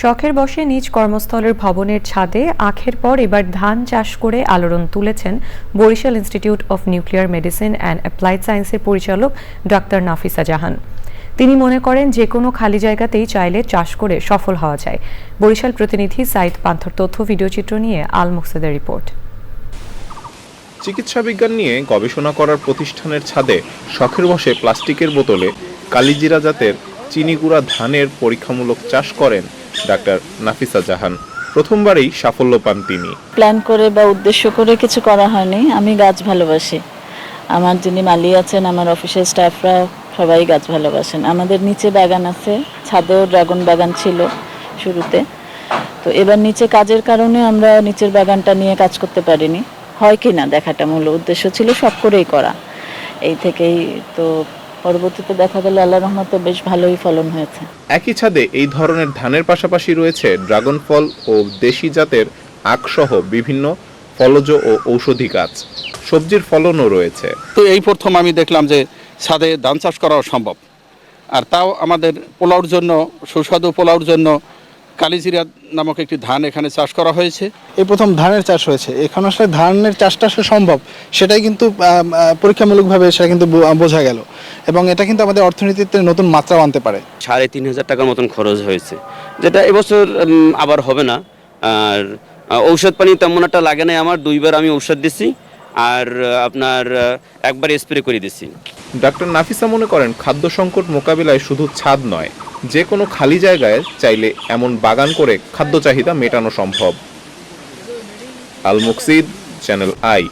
শখের বসে নিজ কর্মস্থলের ভবনের ছাদে আখের পর এবার ধান চাষ করে আলোড়ন তুলেছেন Barishal institute of nuclear medicine and applied সায়েন্সের পরিচালক ডাক্তার নাফিসা জাহান। তিনি মনে করেন যে কোনো খালি জায়গাতেই চাইলে চাষ করে সফল হওয়া যায়। বরিশাল প্রতিনিধি সাইদ পান্থর তথ্য ভিডিওচিত্র নিয়ে আল মুকসেদের রিপোর্ট। চিকিৎসা বিজ্ঞান নিয়ে গবেষণা করার প্রতিষ্ঠানের ছাদে শখের বসে প্লাস্টিকের বোতলে কালিজিরা জাতের চিনিগুড়া ধানের পরীক্ষামূলক চাষ করেন ডাক্তার নাফিসা জাহান। প্রথমবারেই সাফল্য পান তিনি। প্ল্যান করে বা উদ্দেশ্য করে কিছু করা হয়নি। আমি গাছ ভালোবাসি। আমার যিনি মালি আছেন, আমার অফিসের স্টাফরা সবাই গাছ ভালোবাসেন। আমাদের নিচে বাগান আছে, ছাদেও ড্রাগন বাগান ছিল শুরুতে। তো এবার নিচে কাজের কারণে আমরা নিচের বাগানটা নিয়ে কাজ করতে পারিনি। হয় কি না দেখাটা মূল উদ্দেশ্য ছিল সব করেই করা। এই থেকেই তো পরবর্তীতে দেখা গেল আল্লাহ রহমতে বেশ ভালোই ফলন হয়েছে। একই ছাদে এই ধরনের ধানের পাশাপাশি রয়েছে ড্রাগন ফল ও দেশি জাতের আখসহ বিভিন্ন ফলজ ও ঔষধি গাছ। সবজির ফলনও রয়েছে। তো এই প্রথম আমি দেখলাম যে ছাদে ধান চাষ করাও সম্ভব। আর তাও আমাদের পোলাওর জন্য সুস্বাদু পোলাওর জন্য কালিজিরা নামক একটি ধান এখানে চাষ করা হয়েছে। এই প্রথম ধানের চাষ হয়েছে। এখন আসলে ধানের চাষটা আসলে সম্ভব। সেটাই কিন্তু পরীক্ষামূলকভাবে সেটা কিন্তু বোঝা গেল। এবং এটা কিন্তু আমাদের অর্থনীতিতে নতুন মাত্রাও আনতে পারে। সাড়ে তিন হাজার টাকার মতন খরচ হয়েছে। যেটা এবছর আবার হবে না। আর ঔষধ পানি তেমন একটা লাগে নাই আমার। দুইবার আমি ঔষধ দিছি। আর আপনার একবার স্প্রে করে দিছি। ডাক্তার নাফিসা মনে করেন খাদ্য সংকট মোকাবিলায় শুধু ছাদ নয় যে কোনো খালি জায়গায় চাইলে এমন বাগান করে খাদ্য চাহিদা মেটানো সম্ভব। আল মুকসিদ চ্যানেল আই